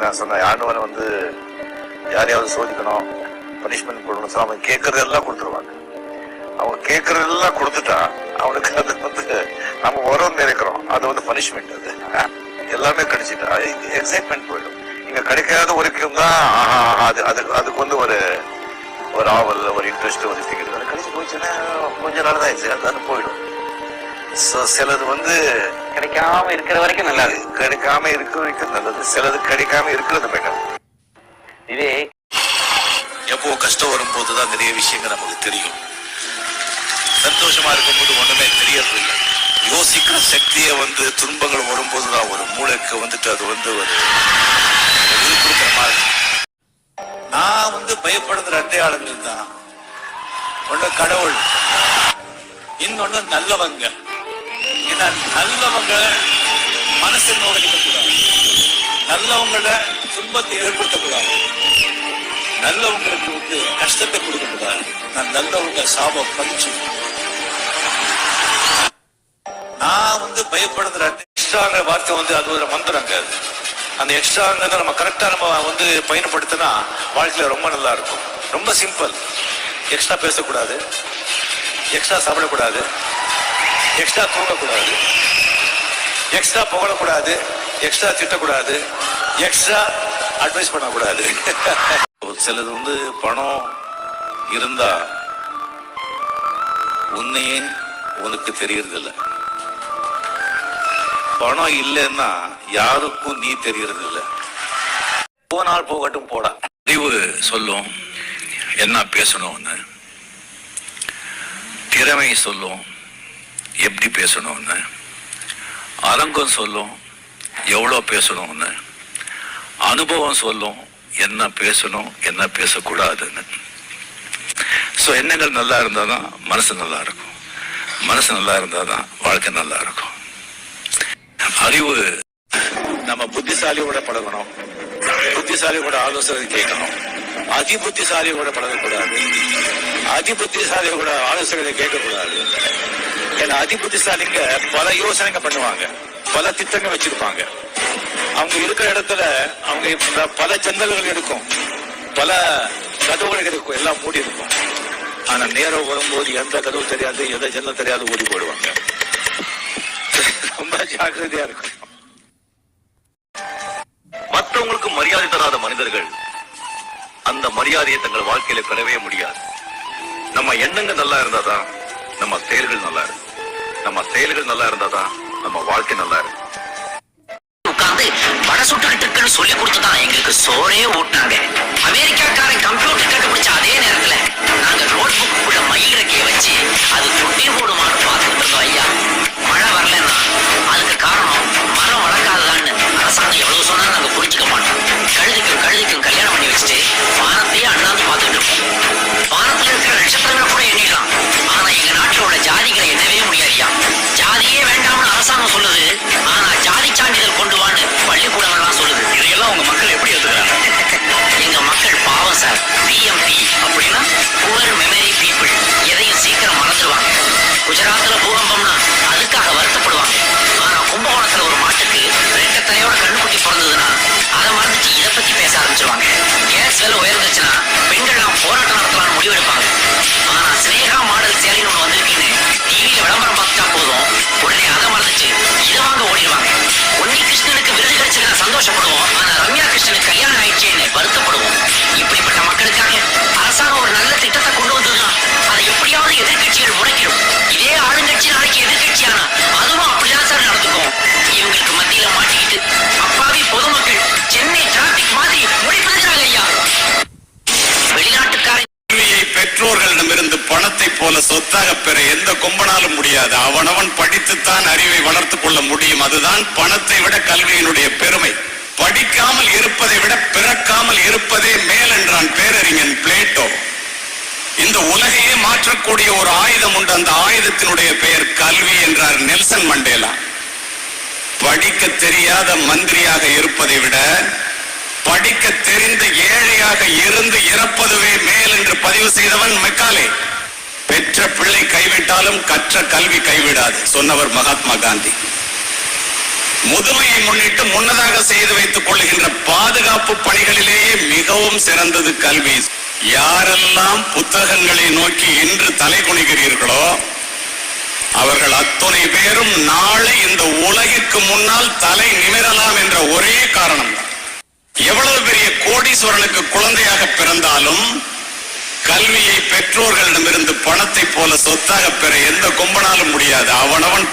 நான் சொன்னேன் ஆண்டவனை வந்து யாரையாவது சோதிக்கணும் பனிஷ்மெண்ட் கொடுக்கணும் சொன்னா அவன் கேட்கறதெல்லாம் கொடுத்துருவாங்க. அவங்க கேட்கறதெல்லாம் கொடுத்துட்டா அவனுக்கு அது வந்து நம்ம உரம் நினைக்கிறோம் அது வந்து பனிஷ்மெண்ட் அது. எல்லாமே கிடைச்சிட்டா எக்ஸைட்மெண்ட் போயிடும். இங்க கிடைக்காத வரைக்கும் தான் ஆஹா, அது அது அதுக்கு வந்து ஒரு ஒரு ஆவல் ஒரு இன்ட்ரெஸ்ட் ஒரு திங்கிட்டு கிடைச்சி போச்சுன்னா கொஞ்ச நாள் தான் ஆயிடுச்சு அது போயிடும். சிலது வந்து கிடைக்காம இருக்கிற வரைக்கும் நல்லா இருக்கு கிடைக்காம இருக்க வரைக்கும் நல்லது. சிலது கிடைக்காம இருக்கிறது பெட்டர் இதே எப்போ கஷ்டம் வரும்போது தான் நிறைய விஷயங்கள் நமக்கு தெரியும். சந்தோஷமா இருக்கும்போது ஒண்ணுமே தெரியறது இல்லை யோசிக்கிற சக்தியை வந்து துன்பங்கள் வரும்போது தான் ஒரு மூளைக்கு வந்துட்டு அது வந்து ஒரு விழுப்புறுக்கிற மாதிரி. நான் வந்து பயப்படுற அடையாளங்கள் தான். ஒண்ணு கடவுள் இன்னொன்னு நல்லவங்க. ஏன்னா நல்லவங்க மனசை நோக்கடிக்க கூடாது நல்லவங்கள துன்பத்தை ஏற்படுத்தக்கூடாது. நல்லவங்களுக்கு வந்து கஷ்டத்தை கொடுக்கக்கூடாது. நான் நல்லவங்க சாபம் பறிச்சு. நான் வந்து பயப்படுற எக்ஸ்ட்ராங்கிற வார்த்தை வந்து அது ஒரு மந்திரங்க அது அந்த எக்ஸ்ட்ராங்கிறத நம்ம கரெக்டா நம்ம வந்து பயன்படுத்தினா வாழ்க்கையில ரொம்ப நல்லா இருக்கும். ரொம்ப சிம்பிள் எக்ஸ்ட்ரா பேசக்கூடாது. எக்ஸ்ட்ரா சாப்பிடக்கூடாது. எக்ஸ்ட்ரா தூங்கக்கூடாது எக்ஸ்ட்ரா புகழக்கூடாது எக்ஸ்ட்ரா திட்டக்கூடாது. எக்ஸ்ட்ரா அட்வைஸ் பண்ணக்கூடாது. ஒரு சிலது வந்து பணம் இருந்தா உன்னையே உனக்கு தெரியறதில்ல. பணம் இல்லைன்னா யாருக்கும் நீ தெரியறதில்ல. போனால் போகட்டும் போடா. அறிவு சொல்லும் என்ன பேசணும்னு திறமை சொல்லும் எப்படி பேசணும்னு? அரங்கம் சொல்லும் எவ்வளோ பேசணும்னு? அனுபவம் சொல்லும் என்ன பேசணும் என்ன பேசக்கூடாதுன்னு. ஸோ எண்ணங்கள் நல்லா இருந்தால் தான் மனசு நல்லா இருக்கும். மனசு நல்லா இருந்தால் தான் வாழ்க்கை நல்லா இருக்கும். அறிவு நம்ம புத்திசாலியோட பழகணும். புத்திசாலியோட ஆலோசனை கேட்கணும். அதி புத்திசாலியோட பழகக்கூடாது. அதி புத்திசாலியோட ஆலோசனை கேட்கக்கூடாது. ஏன்னா அதி புத்திசாலிங்க பல யோசனைங்க பண்ணுவாங்க. பல திட்டங்கள் வச்சிருப்பாங்க. அவங்க இருக்கிற இடத்துல அவங்க பல ஜன்னல்கள் இருக்கும் பல கதவுகள் இருக்கும் எல்லாம் மூடி இருக்கும் ஆனா நேரம் வரும்போது எந்த கதவு தெரியாது எந்த ஜன்னல் தெரியாது ஓடி போடுவாங்க. ரொம்ப ஜாக்கிரதையா இருக்கும் மற்றவங்களுக்கு மரியாதை தராத மனிதர்கள் அந்த மரியாதையை தங்கள் வாழ்க்கையில பெறவே முடியாது. நம்ம எண்ணங்கள் நல்லா இருந்தாதான் நம்ம செயல்கள் நல்லா இருக்கும். செயல்கள் நல்லா இருந்தாதான் நம்ம வாழ்க்கை நல்லா இருக்கும். உட்கார்ந்து வடை சுட்டுக்கிட்டு இருக்குன்னு சொல்லி கொடுத்துதான் எங்களுக்கு சோறே ஊட்டினாங்க. அமெரிக்காக்காரன் கம்ப்யூட்டர் கண்டுபிடிச்சா அதையே வேண்டாம்னு அரசாங்கம் சொல்லுது. போல சொத்தாக பெற எந்த கொம்பனாலும் முடியாது. அவனவன் படித்துத்தான் அறிவை வளர்த்துக் கொள்ள முடியும். அதுதான் பணத்தை விட கல்வியினுடைய பெருமை. படிக்காமல் இருப்பதை விட பிறக்காமல் இருப்பதே மேல் என்றான் பேரறிஞன் பிளேட்டோ. இந்த உலகையே மாற்றக்கூடிய ஒரு ஆயுதம் உண்டு. அந்த ஆயுதத்தினுடைய பெயர் கல்வி என்றார் நெல்சன் மண்டேலா. படிக்க தெரியாத மந்திரியாக இருப்பதை விட படிக்க தெரிந்த ஏழையாக இருந்து இறப்பதுவே மேல் என்று பதிவு செய்தவன் மெக்காலே. பெற்ற பிள்ளை கைவிட்டாலும் கற்ற கல்வி கைவிடாது சொன்னவர் மகாத்மா காந்தி. முதுமையை முன்னிட்டு முன்னதாக செய்து வைத்துக் கொள்ளுகின்ற பாதுகாப்பு பணிகளிலேயே மிகவும் சிறந்தது கல்வி. யாரெல்லாம் புத்தகங்களை நோக்கி இன்று தலை குனிகிறீர்களோ அவர்கள் அத்துணை பேரும் நாளை இந்த உலகிற்கு முன்னால் தலை நிமிரலாம் என்ற ஒரே காரணம் எவ்வளவு பெரிய கோடீஸ்வரனுக்கு குழந்தையாக பிறந்தாலும் கல்வியை பெற்றோர்களிடமிருந்து பணத்தை போல சொத்தாக பெற எந்த கொம்பனாலும் முடியாது. அவனவன்